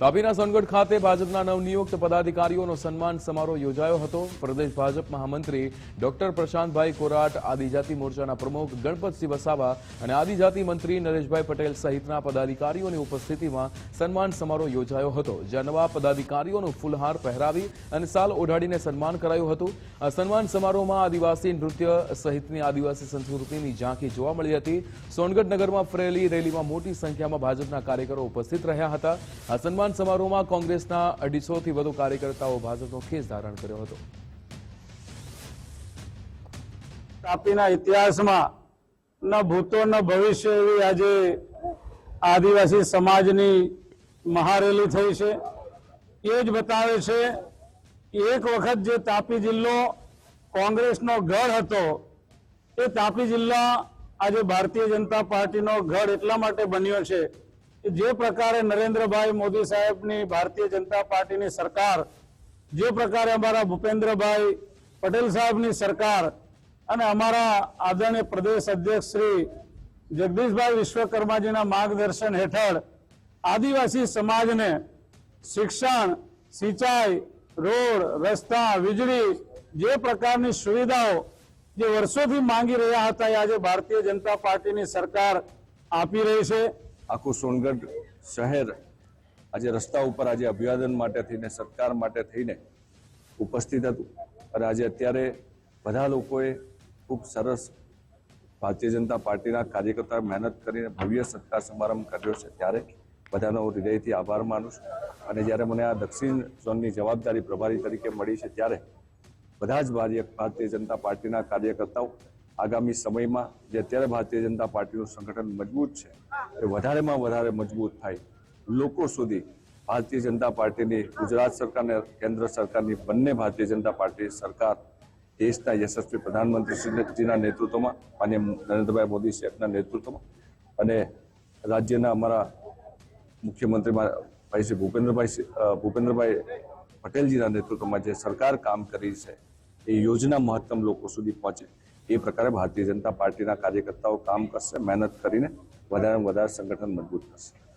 તાપીના સોનગઢ ખાતે ભાજપના નવનિયુક્ત પદાધિકારીઓનો સન્માન સમારોહ યોજાયો હતો. પ્રદેશ ભાજપ મહામંત્રી ડોક્ટર પ્રશાંતભાઈ કોરાટ, આદિજાતિ મોરચાના પ્રમુખ ગણપતસિંહ વસાવા અને આદિજાતિ મંત્રી નરેશભાઈ પટેલ સહિતના પદાધિકારીઓની ઉપસ્થિતિમાં સન્માન સમારોહ યોજાયો હતો. જ્યાં નવા પદાધિકારીઓનું ફૂલહાર પહેરાવી અને સાલ ઓઢાડીને સન્માન કરાયું હતું. આ સન્માન સમારોહમાં આદિવાસી નૃત્ય સહિતની આદિવાસી સંસ્કૃતિની ઝાંખી જોવા મળી હતી. સોનગઢ નગરમાં ફરેલી રેલીમાં મોટી સંખ્યામાં ભાજપના કાર્યકરો ઉપસ્થિત રહ્યા હતા. આ સન્માન સમારોહમાં કોંગ્રેસના અઢીસોથી વધુ કાર્યકર્તાઓ ભાજપનો ખેસ ધારણ કર્યો હતો. તાપીના ઇતિહાસમાં ન ભૂતો ન ભવિષ્ય એવી આજે આદિવાસી સમાજની મહારેલી થઈ છે. એ જ બતાવે છે એક વખત જે તાપી જિલ્લો કોંગ્રેસનો ગઢ હતો, એ તાપી જિલ્લા આજે ભારતીય જનતા પાર્ટીનો ગઢ એટલા માટે બન્યો છે જે પ્રકારે નરેન્દ્રભાઈ મોદી સાહેબની ભારતીય જનતા પાર્ટીની સરકાર, જે પ્રકારે અમારા ભૂપેન્દ્રભાઈ પટેલ સાહેબની સરકાર અને અમારા આદરણીય પ્રદેશ અધ્યક્ષ શ્રી જગદીશભાઈ વિશ્વકર્માજીના માર્ગદર્શન હેઠળ આદિવાસી સમાજને શિક્ષણ, સિંચાઈ, રોડ, રસ્તા, વીજળી જે પ્રકારની સુવિધાઓ જે વર્ષોથી માંગી રહ્યા હતા એ આજે ભારતીય જનતા પાર્ટીની સરકાર આપી રહી છે. આખું સોનગઢ શહેર આજે રસ્તા ઉપર આજે અભિવાદન માટે થઈને, સત્કાર માટે થઈને ઉપસ્થિત હતું. અને આજે અત્યારે બધા લોકોએ ખૂબ સરસ ભારતીય જનતા પાર્ટીના કાર્યકર્તા મહેનત કરીને ભવ્ય સત્કાર સમારંભ કર્યો છે. ત્યારે બધાનો હું હૃદયથી આભાર માનું છું. અને જ્યારે મને આ દક્ષિણ ઝોનની જવાબદારી પ્રભારી તરીકે મળી છે, ત્યારે બધા જ ભારતીય જનતા પાર્ટીના કાર્યકર્તાઓ આગામી સમયમાં જે અત્યારે ભારતીય જનતા પાર્ટીનું સંગઠન મજબૂત છે, એ વધારેમાં વધારે મજબૂત થાય. લોકો સુધી ભારતીય જનતા પાર્ટીની, ગુજરાત સરકાર અને કેન્દ્ર સરકારની બંને ભારતીય જનતા પાર્ટી સરકાર, દેશના યશસ્વી પ્રધાનમંત્રીશ્રીના નેતૃત્વમાં માન્ય નરેન્દ્રભાઈ મોદી સાહેબના નેતૃત્વમાં અને રાજ્યના અમારા મુખ્યમંત્રી ભાઈ શ્રી ભૂપેન્દ્રભાઈ ભૂપેન્દ્રભાઈ પટેલજીના નેતૃત્વમાં જે સરકાર કામ કરી છે, એ યોજના મહત્તમ લોકો સુધી પહોંચે. એ પ્રકારે ભારતીય જનતા પાર્ટીના કાર્યકર્તાઓ કામ કરશે, મહેનત કરીને વધારે વધારે સંગઠન મજબૂત કરશે